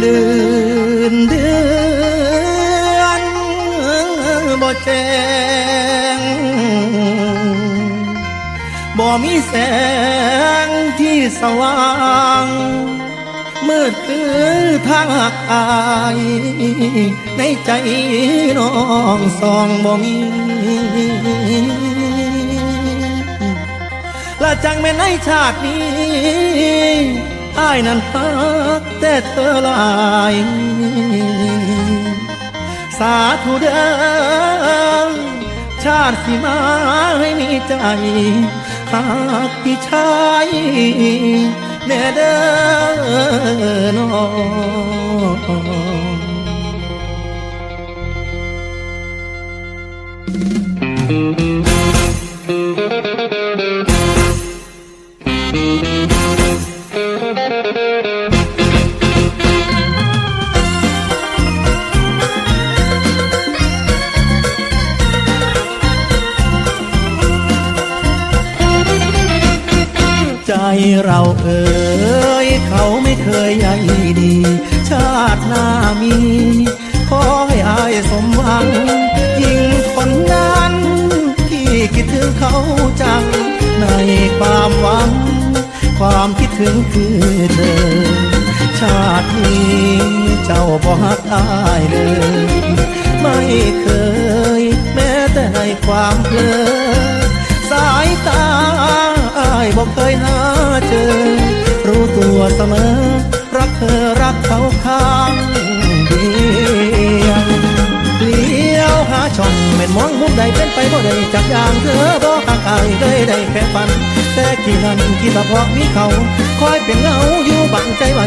เดือนเดือนบ่แจ้งบ่มีแสงที่สว่างมืดคือทางหักอายในใจน้องสองบ่มีละจังแม่นในชาตินี้อายนั้นพั แต่เธอหลายสาธุเด้อชาติสิมาให้มีใจหากพี่ชายแน่เด้อน้อง ใจเราเอ่ยเขาไม่เคยใยดี ชาติหน้ามี ขอให้อายสมหวัง ยิ่งคนนั้นที่คิดถึงเขาจัง ในความหวัง ความคิดถึงคือเธอ ชาตินี้เจ้าบ่ฮักอายเลย ไม่เคย แม้แต่ในความเพลอสายตาอายบอกเคยหา สมอ รักเธอรักเขาข้างเดียวเลี้ยวหาช่องเม็นมองมุมใดเป็นไปบ่ได้จากอย่างเธอบอกหักอายเลยได้แค่ฝัน แต่กี่นั้นคิดว่าเพราะมีเขาคอยเป็นเงาอยู่บังใจไว้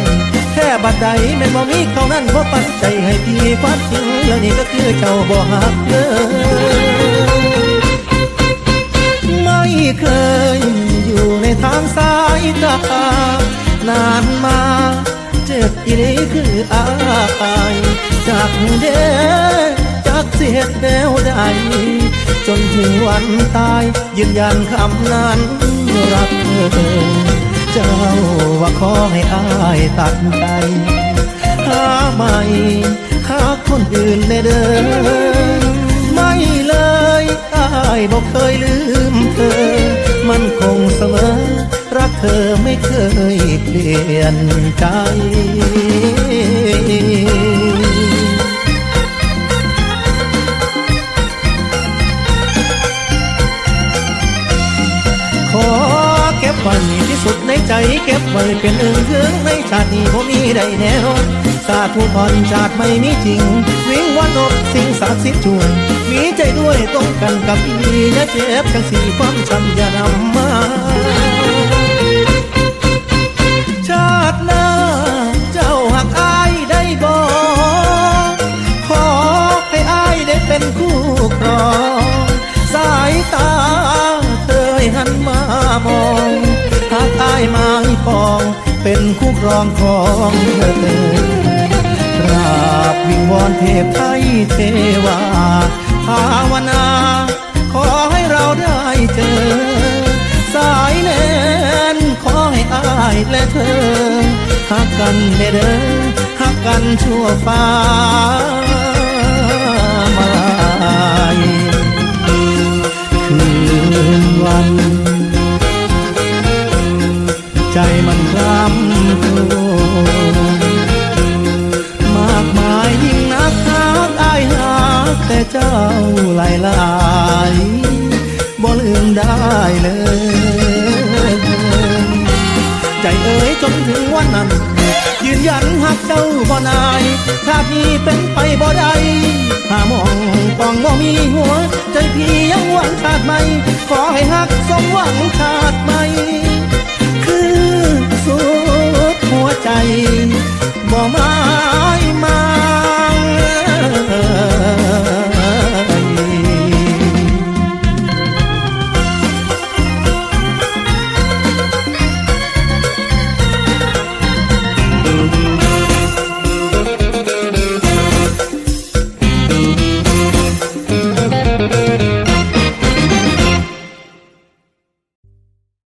แค่บัดใดแม่นบ่มีเขานั้นบ่ปันใจให้พี่ความจริงแล้วนี่ก็คือเจ้าบ่หักเลยไม่เคยอยู่ในทางสายตา นานมา เจ็บอีนี้คืออายจากเด้จากเสียดแนวใดจนถึงวันตาย ยืนยันคำนั้นรักเธอเจ้าว่าขอให้อายตัดใจหาใหม่หาคนอื่นในเดินไม่เลยอายบอกเคยลืมเธอ มันคงเสมอ รักเธอไม่เคยเปลี่ยนใจขอเก็บไว้ที่สุดในใจ เก็บไว้เป็นเอื้องเอื้องในชาตินี้ผมมีได้แน่นสาธุพรชาติไม่มีจริง วิงวันอกสิ่งศักดิ์สิทธิ์ช่วยมีใจด้วยตรงกันกับพี่อย่าเจ็บจังสีความช้ำอย่านำมา ปองเป็นคู่ครองของเธอกราบวิงวอนเทพไทยเทวาภาวนา ขอให้เราได้เจอ สายแน่นขอให้อายและเธอหักกันเด้อเดหักกันชั่วฟ้า ใจมันคล้ำครวมากมายยิ่งนักหักอายหักแต่เจ้าหลายหลายบ่ลืมได้เลยใจเอ๋ยจนถึงวันนั้น ยืนยันหักเจ้าบ่นายชาตินี้เป็นไปบ่ได้หามองปองบ่มีหัว ใจพี่ยังหวังชาติใหม่ขอให้หักสมหวังชาติใหม่ บ่มา